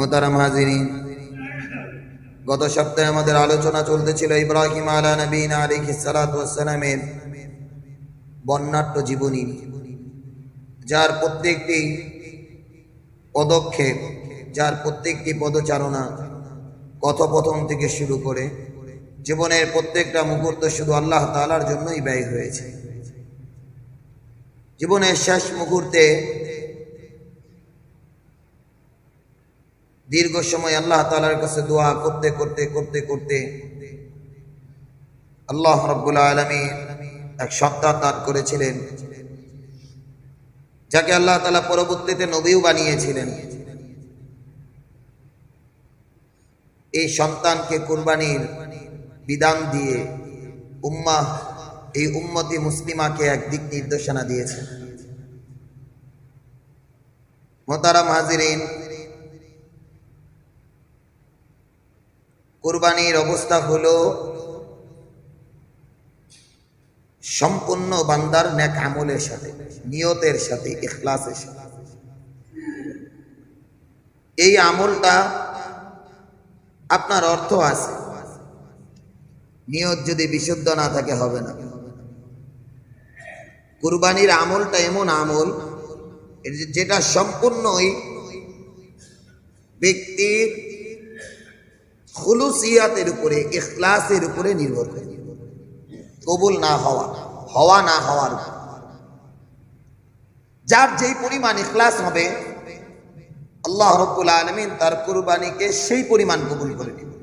মোতারাম হাজিরিন গত সপ্তাহে আমাদের আলোচনা চলতেছিল ইব্রাহিম আলা নবীন আলী সালাতামের বন্যাট্য জীবনী। যার প্রত্যেকটি পদক্ষেপ, যার প্রত্যেকটি পদচারণা কথোপথন থেকে শুরু করে জীবনের প্রত্যেকটা মুহূর্ত শুধু আল্লাহ তালার জন্যই ব্যয় হয়েছে। জীবনের শেষ মুহূর্তে দীর্ঘ সময় আল্লাহ তালার কাছে দোয়া করতে করতে করতে করতে আল্লাহ রব্বুল আলমী এক সন্তান দান করেছিলেন, যাকে আল্লাহ তালা পরবর্তীতে নবীও বানিয়েছিলেন। এই সন্তানকে কোরবানির বিধান দিয়ে উম্মা, এই উম্মতি মুসলিমাকে এক দিক নির্দেশনা দিয়েছে। মোতারাম হাজিরিন কোরবানির অবস্থা হল সম্পূর্ণ বান্দার ন্যাক আমলের সাথে, নিয়তের সাথে, ইখলাসের সাথে। এই আমলটা আপনার অর্থ আছে। নিয়ত যদি বিশুদ্ধ না থাকে, হবে না। কুরবানির আমলটা এমন আমল, যেটা সম্পূর্ণই ব্যক্তির খুলুসিয়াতের উপরে, ইখলাসের উপরে নির্ভর করে। কবুল না হওয়া হওয়া না হওয়ার যার যেই পরিমাণ ইখলাস হবে, আল্লাহ রব্বুল আলমিন তার কুরবানিকে সেই পরিমাণ কবুল করে নেবে।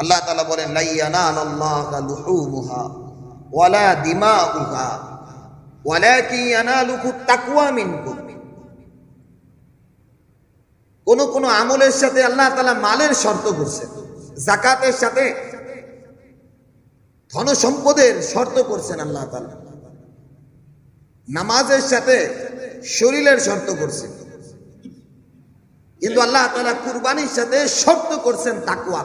আল্লাহ তালা বলেন লাইয়ানা লুহুমুহা ওয়ালা দিমাউহা, ওয়ালাকিন ইয়ানালুহু তাকওয়া মিনকুম। কোন কোন আমলের সাথে আল্লাহ তালা মালের শর্ত করছেন জাকাতের সাথে ধন সম্পদের শর্ত করছেন আল্লাহ তালা নামাজের সাথে শরীরের শর্ত করছেন। কিন্তু আল্লাহ তালা কুরবানির সাথে শর্ত করছেন তাকুয়া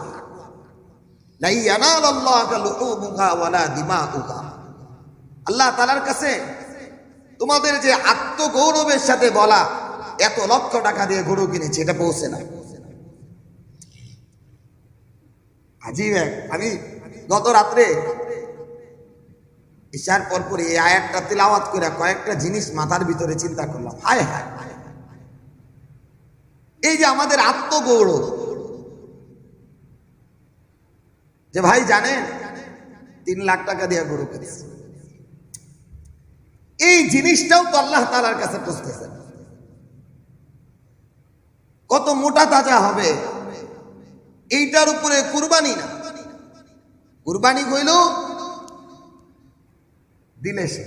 আল্লাহ তালার কাছে তোমাদের যে আত্মগৌরবের সাথে বলা এত লক্ষ টাকা দিয়ে গরু কিনেছি, এটা পৌঁছে না। আজিব আমি গত রাত্রে ঈশার পরপর এই আয়াতটা তিলাওয়াত করে কয়েকটা জিনিস মাথার ভিতরে চিন্তা করলাম। হায় হায় এই যে আমাদের আত্মগৌরব। যে ভাই জানেন তিন লাখ টাকা দিয়ে গরু কিনেছি। এই জিনিসটাও তো আল্লাহ তালার কাছে পুষতেছে কত মোটা তাজা হবে? এইটার উপরে কুরবানি না। কুরবানি হইল দিলে সে।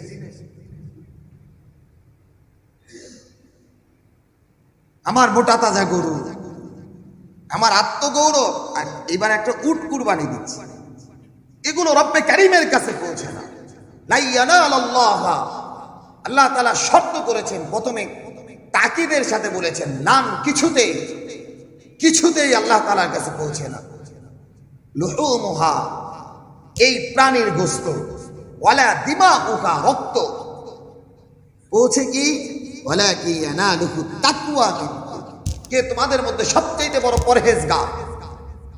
আমার মোটা তাজা গরু, আমার আত্মগৌরব, আর এবার একটা উট কুরবানি দিচ্ছি। এগুলো রব্বে কারিমের কাছে পৌঁছে না আল্লাহ তালা শর্ত করেছেন প্রথমে তাকিদের সাথে বলেছেন, নাম কিছুতেই কিছুতেই আল্লাহ তালার কাছে পৌঁছে না। লুহুমুহা, এই প্রাণীর গোস্ত, ওয়ালা দিমা উহা রক্ত। পৌঁছে কি? ওয়ালা কি না লুহু তাকুয়া কে তোমাদের মধ্যে সবচেয়ে বড় পরহেজগার?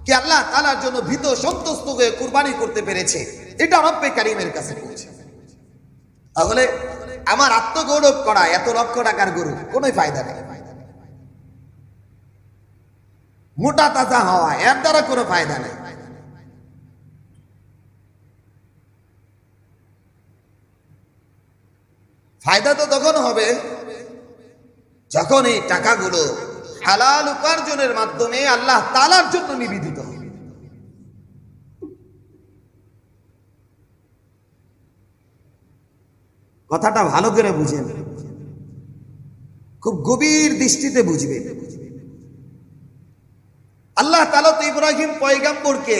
কে আল্লাহ তালার জন্য ভীত, সন্তুষ্ট হয়ে কুরবানি করতে পেরেছে? এটা রব্বে কারিমের কাছে পৌঁছে। তাহলে আমার আত্মগৌরব করা, এত লক্ষ টাকার গরু কোনো ফায়দা নেই। মোটা তাজা হওয়া, এর দ্বারা কোনো ফায়দা নেই। ফায়দা তো তখন হবে যখন এই টাকাগুলো হালাল উপার্জনের মাধ্যমে আল্লাহ তালার জন্য নিবেদিত হবে কথাটা ভালো করে বুঝেন। খুব গভীর দৃষ্টিতে বুঝবে আল্লাহ তালা তো ইব্রাহিম পয়গাম্বরকে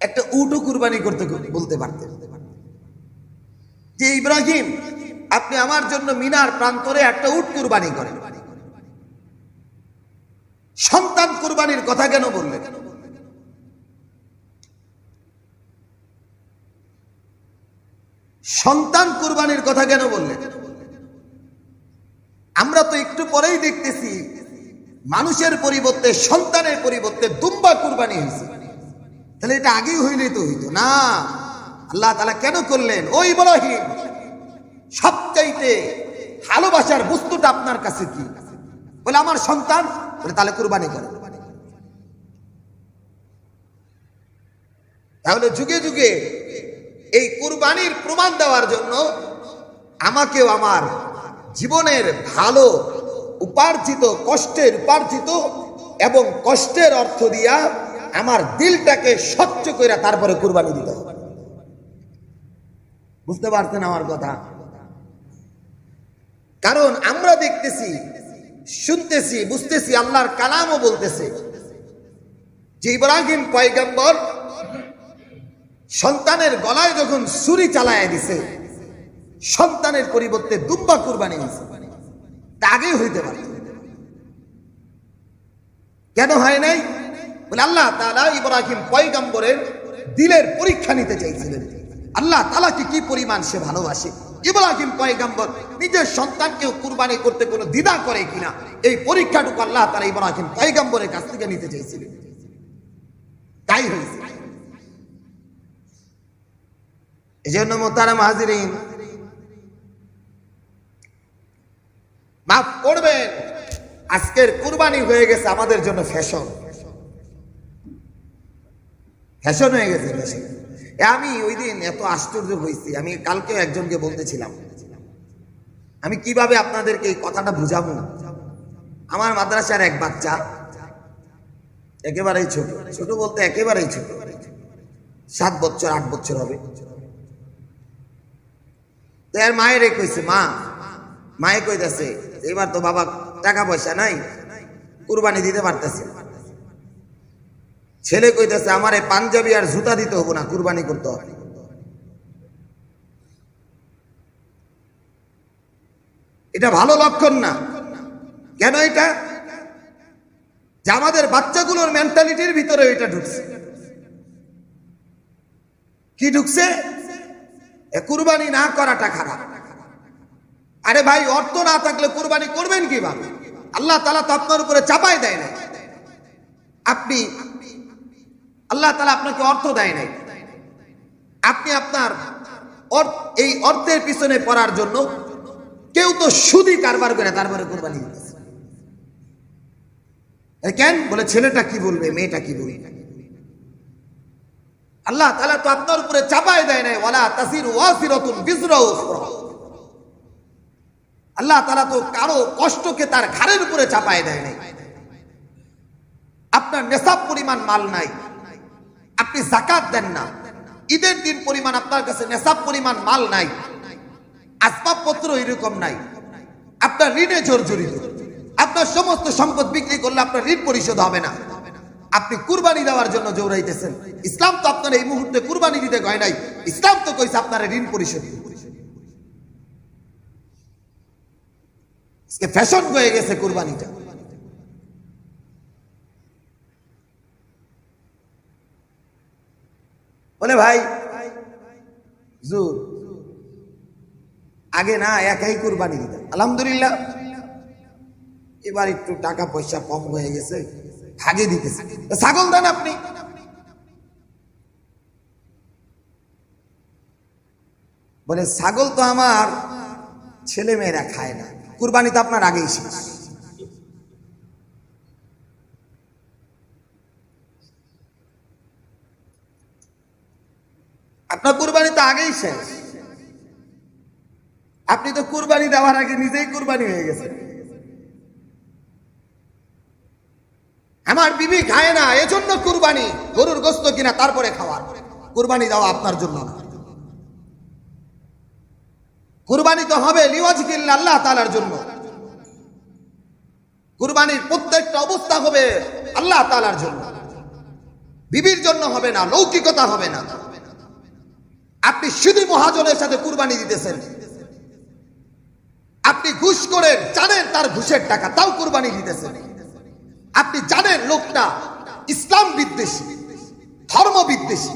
একটা উটু কুরবানি করতে বলতে পারতেন। যে ইব্রাহিম, আপনি আমার জন্য মিনার প্রান্তরে একটা উট কুরবানি করেন। সন্তান কুরবানির কথা কেন বললেন? সন্তান কুরবানির কথা কেন বললেন আমরা তো একটু পরেই দেখতেছি, মানুষের পরিবর্তে, সন্তানের পরিবর্তে দুম্বা কুরবানি হয়েছে। তাহলে এটা আগেই হইলেই তো হইতো। না, আল্লাহ তালা কেন করলেন? ওই ইব্রাহিম, সবচাইতে ভালোবাসার বস্তুটা আপনার কাছে কি? বলে, আমার সন্তান। বলে, তাহলে কুরবানি করে। তাহলে যুগে যুগে এই কুরবানির প্রমাণ দেওয়ার জন্য আমাকেও আমার জীবনের ভালো, উপার্জিত, কষ্টের উপার্জিত এবং কষ্টের অর্থ দিয়া আমার দিলটাকে স্বচ্ছ করে তারপরে কুরবানি দিতে হবে। বুঝতে পারছেন আমার কথা? কারণ আমরা দেখতেছি, শুনতেছি, বুঝতেছি, আল্লাহর কালামও বলতেছে যে ইব্রাহিম পয়গম্বর সন্তানের গলায় যখন ছুরি চালায় দিছে, সন্তানের পরিবর্তে দুব্বা কুরবানি হয়েছে। তা আগেই হইতে পারে। কেন হয় নাই? বলে আল্লাহ তালা ইব্রাহিম পয়গম্বরের দিলের পরীক্ষা নিতে চাইছিলেন। আল্লাহ তালাকে কি পরিমাণ সে ভালোবাসে? ইব্রাহিম পয়গম্বর নিজের সন্তানকেও কুরবানি করতে কোনো দ্বিধা করে কিনা, এই পরীক্ষাটুকু আল্লাহ তালা ইব্রাহিম পয়গম্বরের কাছ থেকে নিতে চাইছিলেন। তাই হয়েছে। এই জন্য মোতারাম হাজিরিন, মাফ করবেন, আজকের কুরবানি হয়ে গেছে আমাদের জন্য ফ্যাশন। ফ্যাশন হয়ে গেছে ফ্যাশন আমি ওই দিন এত আশ্চর্য হয়েছি, আমি কালকেও একজনকে বলতেছিলাম, আমি কীভাবে আপনাদেরকে এই কথাটা বুঝাবো? আমার মাদ্রাসার এক বাচ্চা, একেবারেই ছোট ছোট বলতে একেবারেই ছোট, সাত বছর, আট বছর হবে। তো এর মায়ের কইছে, মা, মায়ে কইতাছে, এবার তো বাবা টাকা পয়সা নাই, কুরবানি দিতে পারতেছে ছেলে কইতাছে, আমার এই পাঞ্জাবি আর জুতা দিতে হব না, কুরবানি করতে হবে। এটা ভালো লক্ষণ না। কেন এটা? যে আমাদের বাচ্চাগুলোর মেন্টালিটির ভিতরে এটা ঢুকছে। কি ঢুকছে? কুরবানি না করাটা খারাপ। আরে ভাই, অর্থ না থাকলে কুরবানি করবেন কীভাবে? আল্লাহ তালা তো আপনার উপরে চাপাই দেয় না আপনি, আল্লাহ তালা আপনাকে অর্থ দেয় নাই। আপনি আপনার এই অর্থের পিছনে পড়ার জন্য কেউ তো সুদি কারবার করে তারপরে কোরবানি। কেন? বলে, ছেলেটা কি বলবে, মেয়েটা কি বলবে? আল্লাহ তালা তো আপনার উপরে চাপায় দেয় নাই, ওয়ালা তাসির ওয়াসিরাতুন আল্লাহ তালা তো কারও কষ্টকে তার ঘাড়ের উপরে চাপায় দেয় নাই। আপনার নেশাব পরিমাণ মাল নাই। আপনি জাকাত দেন না। ঈদের দিন পরিমাণ আপনার কাছে নেশাব পরিমাণ মাল নাই। আসবাবপত্র এরকম নাই। আপনার ঋণে জর্জরিত আপনার সমস্ত সম্পদ বিক্রি করলে আপনার ঋণ পরিশোধ হবে না। আপনি কুরবানি দেওয়ার জন্য জৌড়াইতেছেন ইসলাম তো আপনার এই মুহূর্তে কুরবানি দিতে কয় নাই। ইসলাম তো কইছে আপনার ঋণ পরিশোধ। ফ্যাশন হয়ে গেছে কুরবানিটা। বলে ভাই জুর আগে না একাই কুরবানি দিতেন আলহামদুলিল্লাহ। এবার একটু টাকা পয়সা কম হয়ে গেছে। ভাগে দিতেছে। ছাগল দেন আপনি। বলে, ছাগল তো আমার ছেলে মেয়েরা খায় না। কুরবানি তো আপনার আগেই শেষ। আপনার কুরবানি তো আগেই শেষ। আপনি তো কুরবানি দেওয়ার আগে নিজেই কুরবানি হয়ে গেছেন। আমার বিবি খায় না, এজন্য কুরবানি, গরুর গোস্ত কিনা তারপরে খাওয়া কুরবানি দেওয়া আপনার জন্য না। কুরবানি তো হবে লিওয়াজকিল্লা আল্লাহ তালার জন্য। কুরবানির প্রত্যেকটা অবস্থা হবে আল্লাহ তালার জন্য। বিবির জন্য হবে না, লৌকিকতা হবে না। আপনি শুধু মহাজনের সাথে কুরবানি দিতেছেন। আপনি ঘুষ করে জানেন তার ঘুষের টাকা, তাও কুরবানি দিতেছেন। আপনি জানেন লোকটা ইসলাম বিদ্বেষী, ধর্ম বিদ্বেষী,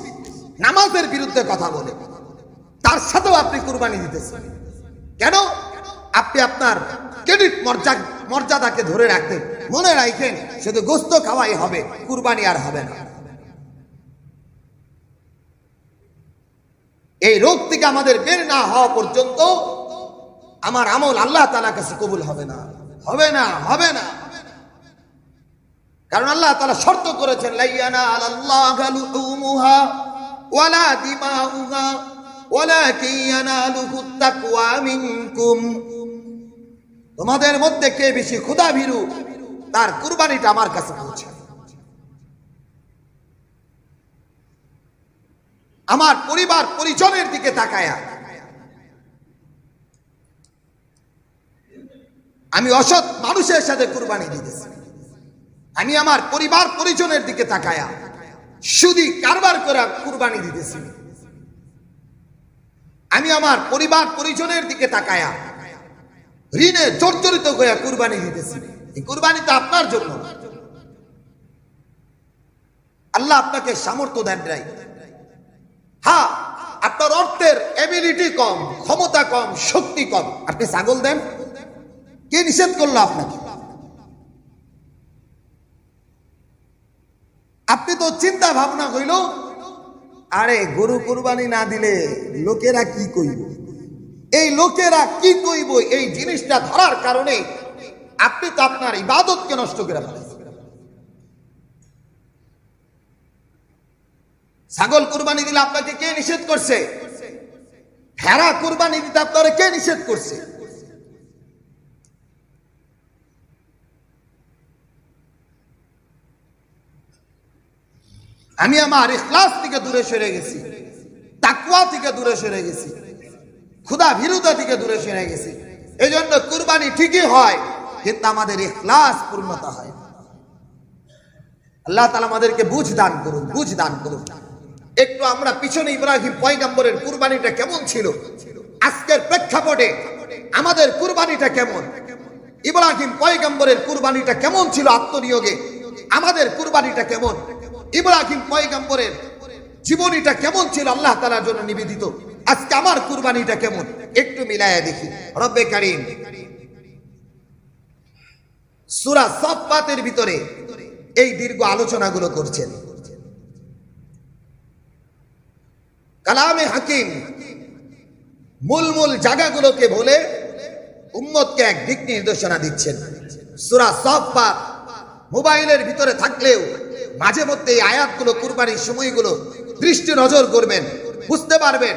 নামাজের বিরুদ্ধে কথা বলে। তার সাথেও আপনি কুরবানি দিতেছেন। কেন? আপনি আপনার ক্রেডিট মর্যাদা মর্যাদাকে ধরে রাখতেন মনে রাখেন শুধু গোস্ত খাওয়াই হবে, কুরবানি আর হবে না। এই রোগ থেকে আমাদের বের না হওয়া পর্যন্ত আমার আমল আল্লাহ তালা কাছে কবুল হবে না। হবে না হবে না। কারণ আল্লাহ তালা শর্ত করেছেন তোমাদের মধ্যে কে বেশি ভীরু তার কুরবানিটা আমার কাছে পৌঁছে আমার পরিবার পরিজনের দিকে তাকায়া। আমি অসৎ মানুষের সাথে কুরবানি দিতেছি। আমি আমার পরিবার পরিজনের দিকে তাকায়া শুধু কারবার করে কুরবানি দিতেছি। আমি আমার পরিবার পরিজনের দিকে তাকায়া ঋণে জর্জরিত হয়ে কুরবানি দিতেছি। এই কুরবানি তো আপনার জন্য। আল্লাহ আপনাকে সামর্থ্য দেন নাই। হ্যাঁ আপনার অর্থের এবিলিটি কম, ক্ষমতা কম, শক্তি কম। আপনি ছাগল দেন? কে নিষেধ করল আপনাকে? আপনি তো চিন্তা ভাবনা হইল আরে গরু কুরবানি না দিলে লোকেরা কি কইব? এই লোকেরা কি কইব? এই জিনিসটা ধরার কারণে আপনি তো আপনার ইবাদতকে নষ্ট করে ফেলেছেন। ছাগল কুরবানি দিলে আপনাকে কে নিষেধ করছে? ভেড়া কুরবানি দিতে আপনারা কে নিষেধ করছে? আমি আমার ইখলাস থেকে দূরে সরে গেছি। তাকুয়া থেকে দূরে সরে গেছি। ক্ষুদা ভীরুতা থেকে দূরে সরে গেছি। এই জন্য কুরবানি ঠিকই হয়, কিন্তু আমাদের ইখলাস পূর্ণতা হয় আল্লাহ তালা আমাদেরকে বুঝ দান করুন, বুঝ দান করুন। একটু আমরা পিছনে ইব্রাহিম পয়গাম্বরের কুরবানিটা কেমন ছিল? আজকের প্রেক্ষাপটে আমাদের কুরবানিটা কেমন? ইব্রাহিম পয়গাম্বরের কুরবানিটা কেমন ছিল আত্মনিয়োগে? আমাদের কুরবানিটা কেমন? ইব্রাহিম পয়গাম্বরের জীবনীটা কেমন ছিল? আল্লাহ তালার জন্য নিবেদিত। আজকে আমার কুরবানিটা কেমন? একটু মিলায়া দেখি। রব্বে কারিম। সুরা সফাতের ভিতরে এই দীর্ঘ আলোচনাগুলো করছেন। কালামে হাকিম মূল মূল জায়গাগুলোকে বলে উম্মতকে এক দিক নির্দেশনা দিচ্ছেন। সুরা সব সফাত মোবাইলের ভিতরে থাকলেও মাঝে মধ্যে এই আয়াতগুলো, কুরবানির সময়গুলো দৃষ্টি নজর করবেন, বুঝতে পারবেন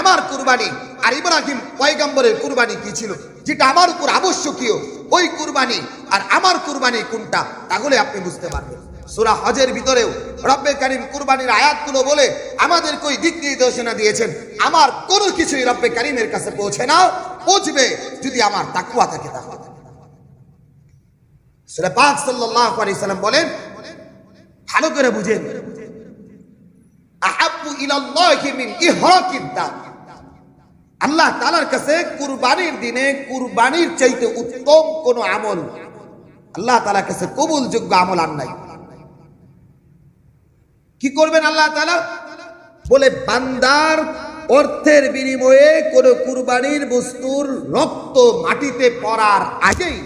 আমার কুরবানি আর ইব্রাহিম পয়গম্বরের কুরবানি কি ছিল, যেটা আমার উপর আবশ্যকীয়, ওই কুরবানি আর আমার কুরবানি কোনটা, তাহলে আপনি বুঝতে পারবেন। সুরা হজের ভিতরেও রব্বে কারিম কুরবানির আয়াতগুলো বলে আমাদের কই দিক নির্দেশনা দিয়েছেন, আমার কোনো কিছুই রব্বে কারিমের কাছে পৌঁছে না, পৌঁছবে যদি আমার তাকুয়া থাকে তাহলে। সুরা পাক সাল্লাল্লাহু আলাইহি সাল্লাম বলেন ভালো করে বুঝেন আল্লাহ তাআলার কাছে কুরবানির দিনে কুরবানির চাইতে উত্তম কোন আমল, আল্লাহ তাআলার কাছে কবুলযোগ্য আমল আর নাই। কি করবেন আল্লাহ তাআলা? বলে, বান্দার অর্থের বিনিময়ে কোন কুরবানির বস্তুর রক্ত মাটিতে পড়ার আগেই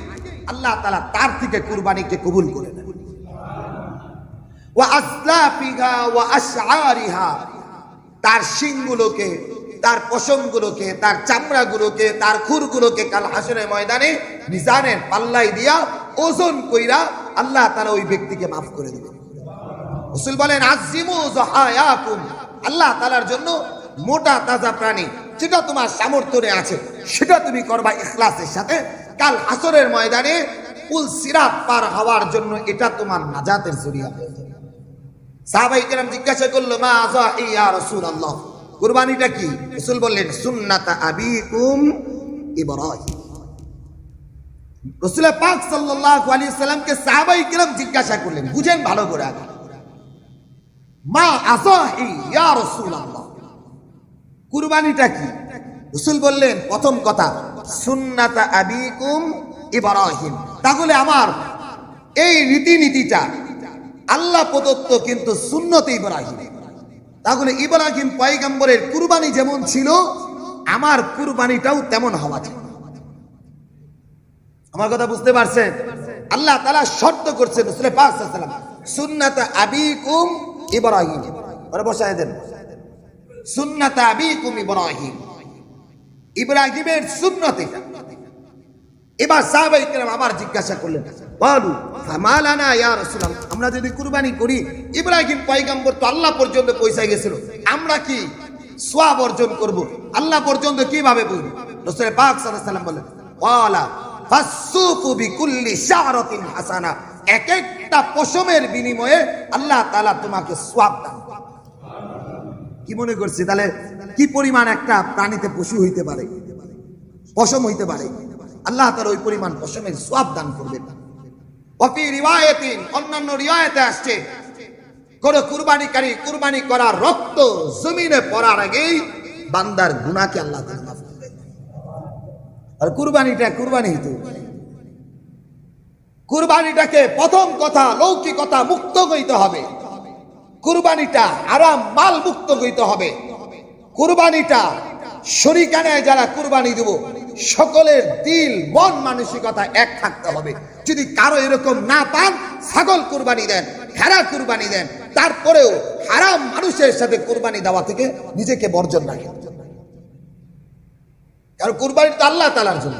আল্লাহ তাআলা তার থেকে কুরবানিকে কবুল করে ওয়া আসলাফিহা আশআরিহা। তার শিংগুলোকে, তার পশমগুলোকে, তার চামড়াগুলোকে, তার খুরগুলোকে কাল হাসনের ময়দানে মিজানের পাল্লাই দিয়া ওজন কইরা আল্লাহ তারা ওই ব্যক্তিকে মাফ করে দিবেন। রসুল বলেন আল্লাহ তালার জন্য মোটা তাজা প্রাণী, যেটা তোমার সামর্থ্যে আছে, সেটা তুমি করবা ইখলাসের সাথে। কাল হাসরের ময়দানে কুল সিরাত পার হওয়ার জন্য এটা তোমার নাজাতের জরিয়া হয়ে সাহাবাই কেরাম জিজ্ঞাসা করল, মা আজা ইয়া রসুল আল্লাহ কুরবানিটা কি? রসুল বললেন, সুন্নাতা আবিকুম ইব্রাহিম। রসুল পাক সাল্লাল্লাহু আলাইহি সাল্লামকে সাহাবাই কেরাম জিজ্ঞাসা করলেন, বুঝেন ভালো করে আগে। মা আসাহি ইয়া রসুল আল্লাহ কুরবানিটা কি? রসুল বললেন, প্রথম কথা, সুন্নাতা আবিকুম ইব্রাহিম। তাহলে আমার এই রীতিনীতিটা আল্লাহ প্রদত্ত কিন্তু সুন্নত ইব্রাহিম। তাহলে ইব্রাহিম পয়গম্বরের কুরবানি যেমন ছিল, আমার কুরবানিটাও তেমন হওয়া চাই আমার কথা বুঝতে পারছেন? আল্লাহ তালা শর্ত সাহাবাই কেরাম জিজ্ঞাসা করলেন, বলু রাসূলুল্লাহ? আমরা যদি কুরবানি করি, ইব্রাহিম পয়গম্বর তো আল্লাহ পর্যন্ত পৌঁছায় গেছিল। আমরা কি সোয়াব অর্জন করব? আল্লাহ পর্যন্ত কীভাবে পাক পশমের বিনিময়ে আল্লাহ তোমাকে সোয়াব কি মনে তাহলে কি পরিমাণ একটা প্রাণীতে পশু হইতে পারে? পশম হইতে পারে। আল্লাহ তার ওই পরিমাণ পশমের সব দান করবেন। অপি রিওয়ায়তিন, অন্যান্য রিওয়ায়তে আসছে। কুরবানিকারী কুরবানি করার রক্ত জমিনে পড়ার আগেই বান্দার গুনাহকে আল্লাহ মাফ আর কুরবানিটা কুরবানি কুরবানিটাকে প্রথম কথা, লৌকিকতা মুক্ত হইতে হবে। কুরবানিটা আরাম মাল মুক্ত হইতে হবে। কুরবানিটা শরিকানায় যারা কুরবানি দেব সকলের দিল, মন মানসিকতা এক থাকতে হবে। যদি কারও এরকম না পান, ছাগল কুরবানি দেন, ভেড়া কুরবানি দেন, তারপরেও হারাম মানুষের সাথে কুরবানি দেওয়া থেকে নিজেকে বর্জন রাখেন কারণ কুরবানি তো আল্লাহ তালার জন্য।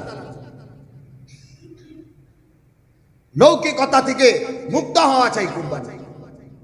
লৌকিকতা থেকে মুক্ত হওয়া চাই কুরবানি।